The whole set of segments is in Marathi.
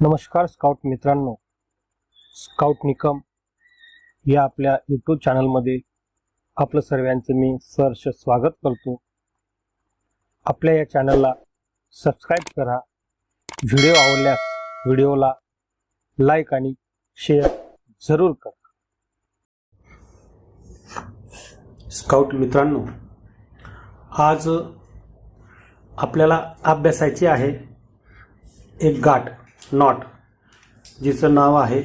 नमस्कार स्काउट मित्रांनो. स्काउट निकम या आपल्या यूट्यूब चॅनलमध्ये आपलं सर्वांचं मी सहर्ष स्वागत करतो. आपल्या या चॅनलला सबस्क्राईब करा. व्हिडिओ आवडल्यास व्हिडिओला लाईक आणि शेअर जरूर करा. स्काउट मित्रांनो आज आपल्याला अभ्यासायची आहे एक गाठ. नॉट जिचं नाव आहे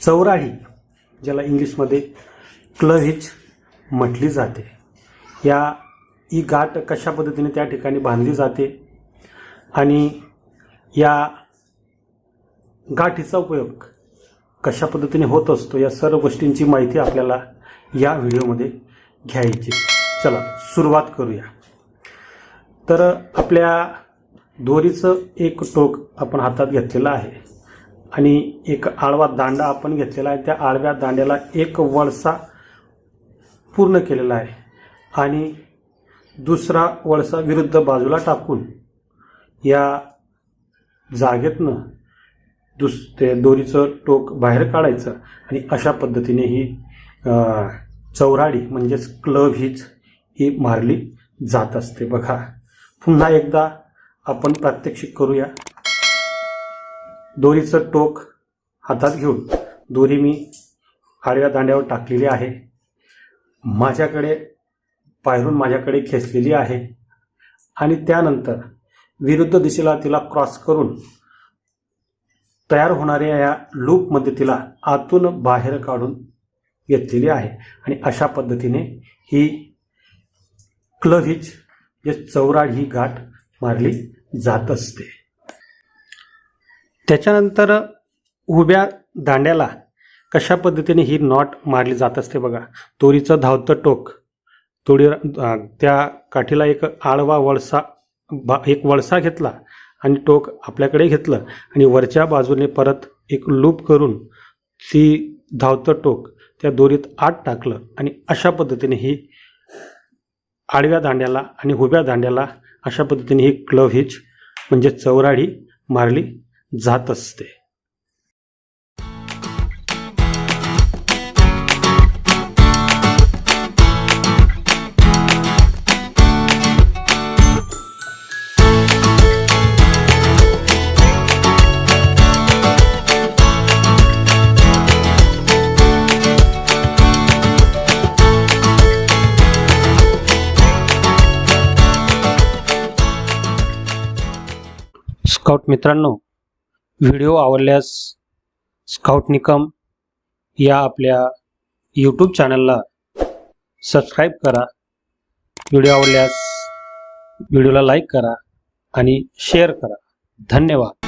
चौराही ज्याला इंग्लिशमध्ये क्लहिच म्हटली जाते. या ही गाठ कशा पद्धतीने त्या ठिकाणी बांधली जाते? आणि या गाठीचा उपयोग कशा पद्धतीने होत असतो? या सर्व गोष्टींची माहिती आपल्याला या व्हिडिओमध्ये घ्यायची चला सुरुवात करूया. तर आपल्या दोरीचं एक टोक आपण हातात घेतलेलं आहे. आणि एक आळवा दांडा आपण घेतलेला आहे. त्या आळव्या दांड्याला एक वळसा पूर्ण केलेला आहे. आणि दुसरा वळसा विरुद्ध बाजूला टाकून या जागेतनं दुस ते दोरीचं टोक बाहेर काढायचं. आणि अशा पद्धतीने ही चौराडी म्हणजेच क्लव हीच ही मारली जात असते. बघा पुन्हा एकदा आपण प्रात्यक्षिक करूया. दोरीचं टोक हातात घेऊन दोरी मी आडव्या दांड्यावर टाकलेली आहे. माझ्याकडे बाहेरून माझ्याकडे खेचलेली आहे. आणि त्यानंतर विरुद्ध दिशेला तिला क्रॉस करून तयार होणाऱ्या या लूपमध्ये तिला आतून बाहेर काढून घेतलेली आहे. आणि अशा पद्धतीने ही क्लव्हिच जे चौराड ही गाठ मारली जात असते. त्याच्यानंतर उभ्या दांड्याला कशा पद्धतीने ही नॉट मारली जात असते बघा. दोरीचं धावतं टोक दोरी त्या काठीला एक आळवा वळसा बा एक वळसा घेतला आणि टोक आपल्याकडे घेतलं आणि वरच्या बाजूने परत एक लूप करून ती धावतं टोक त्या दोरीत आत टाकलं आणि अशा पद्धतीने ही आडव्या दांड्याला आणि उभ्या दांड्याला अशा पद्धतीने ही क्लव हिच म्हणजे चौराडी मारली जात असते. स्काउट मित्रांनो व्हिडिओ आवडल्यास स्काउट निकम या आपल्या यूट्यूब चॅनलला सबस्क्राईब करा. व्हिडिओ आवडल्यास व्हिडिओला लाईक करा आणि शेअर करा. धन्यवाद.